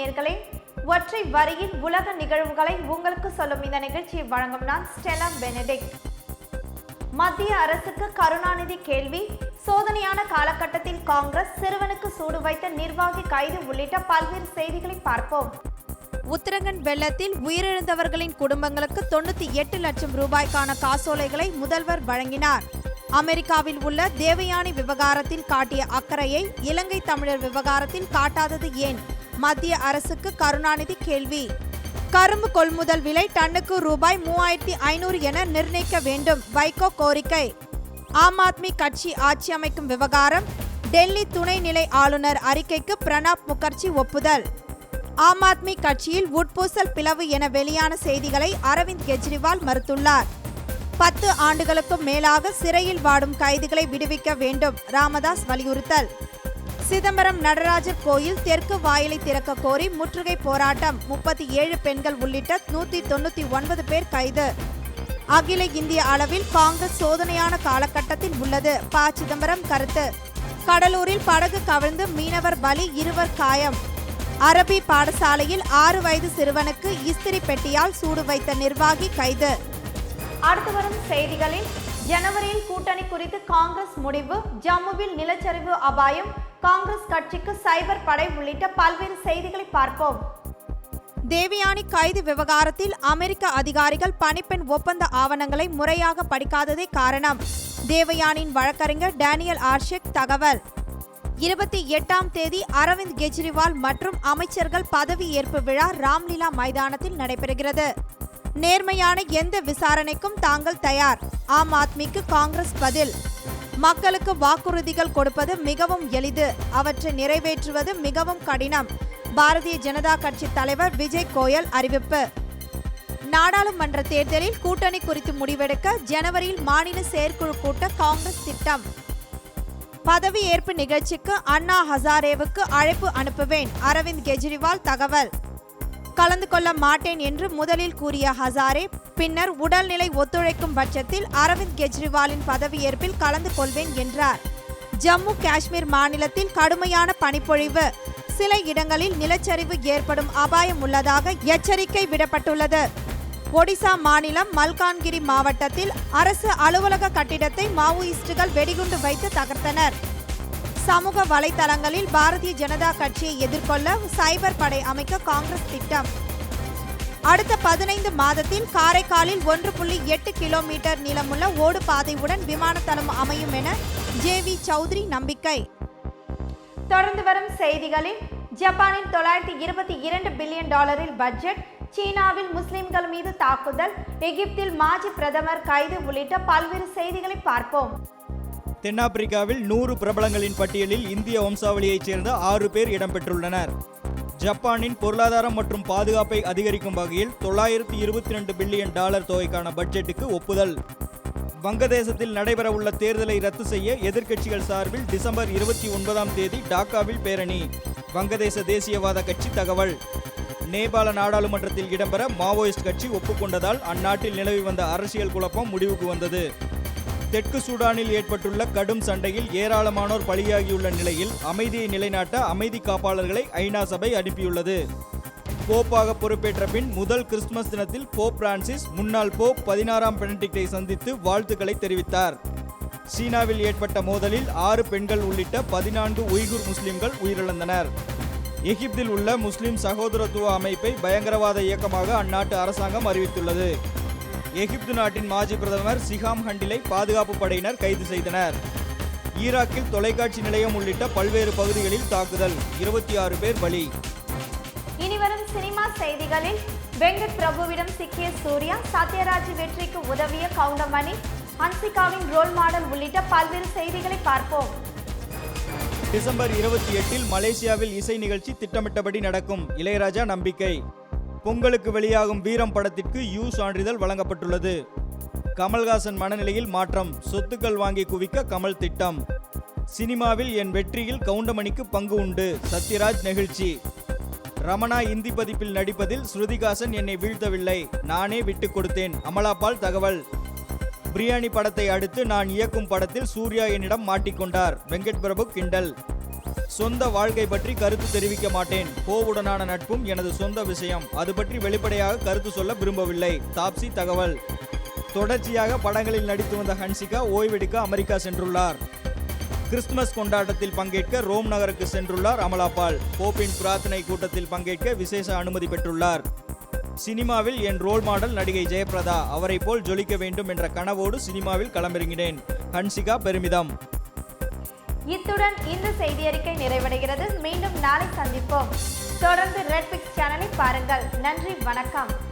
நேயர்களே ஒற்றை வரியில் உலக நிகழ்வுகளை உங்களுக்கு சொல்லும் இந்த நிகழ்ச்சியை வழங்கும் நான் ஸ்டெலா பெனடிக்ட். மத்திய அரசுக்கு கருணாநிதி கேள்வி சோதனையான காலகட்டத்தில் காங்கிரஸ் சிறுவனுக்கு சூடு வைத்த நிர்வாகி கைது உள்ளிட்ட பல்வேறு செய்திகளை பார்ப்போம். உத்தரகண்ட் வெள்ளத்தில் உயிரிழந்தவர்களின் குடும்பங்களுக்கு தொண்ணூத்தி எட்டு லட்சம் ரூபாய்க்கான காசோலைகளை முதல்வர் வழங்கினார். அமெரிக்காவில் உள்ள தேவயானி விவகாரத்தில் காட்டிய அக்கறையை இலங்கை தமிழர் விவகாரத்தில் காட்டாதது ஏன்? மத்திய அரசுக்கு கருணாநிதி கேள்வி. கரும்பு கொள்முதல் விலை டன்னுக்கு ரூபாய் மூவாயிரத்தி ஐநூறு என நிர்ணயிக்க வேண்டும் வைகோ கோரிக்கை. ஆம் ஆத்மி கட்சி ஆட்சி அமைக்கும் விவகாரம் டெல்லி துணைநிலை ஆளுநர் அறிக்கைக்கு பிரணாப் முகர்ஜி ஒப்புதல். ஆம் ஆத்மி கட்சியில் உட்பூசல் பிளவு என வெளியான செய்திகளை அரவிந்த் கெஜ்ரிவால் மறுத்துள்ளார். பத்து ஆண்டுகளுக்கும் மேலாக சிறையில் வாடும் கைதிகளை விடுவிக்க வேண்டும் ராமதாஸ் வலியுறுத்தல். சிதம்பரம் நடராஜர் கோயில் தெற்கு வாயிலை திறக்க கோரி முற்றுகை போராட்டம். முப்பத்தி ஏழு பெண்கள் உள்ளிட்ட நூத்தி தொண்ணூத்தி ஒன்பது பேர் கைது. அகில இந்திய அளவில் காங்கிரஸ் சோதனையான காலகட்டத்தில் உள்ளது. ப. சிதம்பரம் கருத்து. கடலூரில் படகு கவிழ்ந்து மீனவர் பலி இருவர் காயம். அரபி பாடசாலையில் ஆறு வயது சிறுவனுக்கு இஸ்திரி பெட்டியால் சூடு வைத்த நிர்வாகி கைது. அடுத்து வரும் செய்திகளில் ஜனவரியில் கூட்டணி குறித்து காங்கிரஸ் முடிவு ஜம்முவில் நிலச்சரிவு அபாயம் காங்கிரஸ் கட்சிக்கு சைபர் படை உள்ளிட்ட பல்வேறு செய்திகளை பார்ப்போம். தேவயானி கைது விவகாரத்தில் அமெரிக்க அதிகாரிகள் பணிப்பெண் ஒப்பந்த ஆவணங்களை முறையாக படிக்காததே காரணம். தேவயானின் வழக்கறிஞர் டேனியல் ஆர்ஷெக் தகவல். இருபத்தி எட்டாம் தேதி அரவிந்த் கெஜ்ரிவால் மற்றும் அமைச்சர்கள் பதவியேற்பு விழா ராம்லீலா மைதானத்தில் நடைபெறுகிறது. நேர்மையான எந்த விசாரணைக்கும் தாங்கள் தயார். ஆம் ஆத்மிக்கு காங்கிரஸ் பதில். மக்களுக்கு வாக்குறுதிகள் கொடுப்பது மிகவும் எளிது. அவற்றை நிறைவேற்றுவது மிகவும் கடினம். பாரதிய ஜனதா கட்சி தலைவர் விஜய் கோயல் அறிவிப்பு. நாடாளுமன்ற தேர்தலில் கூட்டணி குறித்து முடிவெடுக்க ஜனவரியில் மாநில செயற்குழு கூட்ட காங்கிரஸ் திட்டம். பதவியேற்பு நிகழ்ச்சிக்கு அண்ணா ஹசாரேவுக்கு அழைப்பு அனுப்புவேன். அரவிந்த் கெஜ்ரிவால் தகவல். கலந்து கொள்ள மாட்டேன் என்று முதலில் கூறிய ஹசாரே பின்னர் உடல்நிலை ஒத்துழைக்கும் பட்சத்தில் அரவிந்த் கெஜ்ரிவாலின் பதவியேற்பில் கலந்து கொள்வேன் என்றார். ஜம்மு காஷ்மீர் மாநிலத்தில் கடுமையான பனிப்பொழிவு சில இடங்களில் நிலச்சரிவு ஏற்படும் அபாயம் உள்ளதாக எச்சரிக்கை விடப்பட்டுள்ளது. ஒடிசா மாநிலம் மல்கான்கிரி மாவட்டத்தில் அரசு அலுவலக கட்டிடத்தை மாவோயிஸ்டுகள் வெடிகுண்டு வைத்து தகர்த்தனர். சமூக வலைதளங்களில் பாரதிய ஜனதா கட்சியை எதிர்கொள்ள சைபர் படை அமைக்க காங்கிரஸ் திட்டம். அடுத்த பதினைந்து மாதத்தில் காரைக்காலில் ஒன்று புள்ளி எட்டு கிலோமீட்டர் நீளமுள்ள ஓடு பாதையுடன் விமானத்தளம் அமையும் என ஜே வி சௌத்ரி நம்பிக்கை. தொடர்ந்து வரும் செய்திகளில் ஜப்பானில் தொள்ளாயிரத்தி இருபத்தி இரண்டு பில்லியன் டாலரில் பட்ஜெட் சீனாவில் முஸ்லிம்கள் மீது தாக்குதல் எகிப்தில் மாஜி பிரதமர் கைது உள்ளிட்ட பல்வேறு செய்திகளை பார்ப்போம். தென்னாப்பிரிக்காவில் நூறு பிரபலங்களின் பட்டியலில் இந்திய வம்சாவளியைச் சேர்ந்த ஆறு பேர் இடம்பெற்றுள்ளனர். ஜப்பானின் பொருளாதாரம் மற்றும் பாதுகாப்பை அதிகரிக்கும் வகையில் தொள்ளாயிரத்தி இருபத்தி ரெண்டு பில்லியன் டாலர் தொகைக்கான பட்ஜெட்டுக்கு ஒப்புதல். வங்கதேசத்தில் நடைபெறவுள்ள தேர்தலை ரத்து செய்ய எதிர்க்கட்சிகள் சார்பில் டிசம்பர் இருபத்தி ஒன்பதாம் தேதி டாக்காவில் பேரணி. வங்கதேச தேசியவாத கட்சி தகவல். நேபாள நாடாளுமன்றத்தில் இடம்பெற மாவோயிஸ்ட் கட்சி ஒப்புக்கொண்டதால் அந்நாட்டில் நிலவி வந்த அரசியல் குழப்பம் முடிவுக்கு வந்தது. தெற்கு சூடானில் ஏற்பட்டுள்ள கடும் சண்டையில் ஏராளமானோர் பலியாகியுள்ள நிலையில் அமைதியை நிலைநாட்ட அமைதி காப்பாளர்களை ஐநா சபை அனுப்பியுள்ளது. போப்பாக பொறுப்பேற்ற பின் முதல் கிறிஸ்துமஸ் தினத்தில் போப் பிரான்சிஸ் முன்னாள் போப் பதினாறாம் பெனடிக்டை சந்தித்து வாழ்த்துக்களை தெரிவித்தார். சீனாவில் ஏற்பட்ட மோதலில் ஆறு பெண்கள் உள்ளிட்ட பதினான்கு உய்குர் முஸ்லிம்கள் உயிரிழந்தனர். எகிப்தில் உள்ள முஸ்லிம் சகோதரத்துவ அமைப்பை பயங்கரவாத இயக்கமாக அந்நாட்டு அரசாங்கம் அறிவித்துள்ளது. எகிப்து நாட்டின் மாஜி பிரதமர் சிஹாம் ஹண்டிலை பாதுகாப்பு படையினர் கைது செய்தனர். ஈராக்கில் தொலைக்காட்சி நிலையம் உள்ளிட்ட பல்வேறு பகுதிகளில் தாக்குதல். இருபத்தி ஆறு பேர் பலி. இனி வரும் சினிமா செய்திகளில் வெங்கட் பிரபுவிடம் சிக்கிய சூர்யா சத்யராஜ் வெற்றிக்கு உதவிய கவுண்டமணி ஹன்சிகாவின் ரோல் மாடல் உள்ளிட்ட பல்வேறு செய்திகளை பார்ப்போம். டிசம்பர் இருபத்தி எட்டில் மலேசியாவில் இசை நிகழ்ச்சி திட்டமிட்டபடி நடக்கும். இளையராஜா நம்பிக்கை. பொங்கலுக்கு வெளியாகும் வீரம் படத்திற்கு யூ சான்றிதழ் வழங்கப்பட்டுள்ளது. கமல்ஹாசன் மனநிலையில் மாற்றம். சொத்துக்கள் வாங்கி குவிக்க கமல் திட்டம். சினிமாவில் என் வெற்றியில் கவுண்டமணிக்கு பங்கு உண்டு. சத்யராஜ் நெகிழ்ச்சி. ரமணா இந்தி பதிப்பில் நடிப்பதில் ஸ்ருதிகாசன் என்னை வீழ்த்தவில்லை. நானே விட்டுக் கொடுத்தேன். அமலாபால் தகவல். பிரியாணி படத்தை அடுத்து நான் இயக்கும் படத்தில் சூர்யா என்னிடம் மாட்டிக்கொண்டார். வெங்கட் பிரபு கிண்டல். சொந்த வாழ்க்கை பற்றி கருத்து தெரிவிக்க மாட்டேன். கோவுடனான நட்பும் எனது சொந்த விஷயம். அது பற்றி வெளிப்படையாக கருத்து சொல்ல விரும்பவில்லை. தாப்சி தகவல். தொடர்ச்சியாக படங்களில் நடித்து வந்த ஹன்சிகா ஓய்வெடுக்க அமெரிக்கா சென்றுள்ளார். கிறிஸ்துமஸ் கொண்டாட்டத்தில் பங்கேற்க ரோம் நகருக்கு சென்றுள்ளார் அமலாபால். போப்பின் பிரார்த்தனை கூட்டத்தில் பங்கேற்க விசேஷ அனுமதி பெற்றுள்ளார். சினிமாவில் என் ரோல் மாடல் நடிகை ஜெயபிரதா அவரை போல் ஜொலிக்க வேண்டும் என்ற கனவோடு சினிமாவில் களமிறங்கினேன். ஹன்சிகா பெருமிதம். இத்துடன் இந்த செய்தி அறிக்கை நிறைவடைகிறது. மீண்டும் நாளை சந்திப்போம். தொடர்ந்து ரெட் பிக்ஸ் சேனலை பாருங்கள். நன்றி வணக்கம்.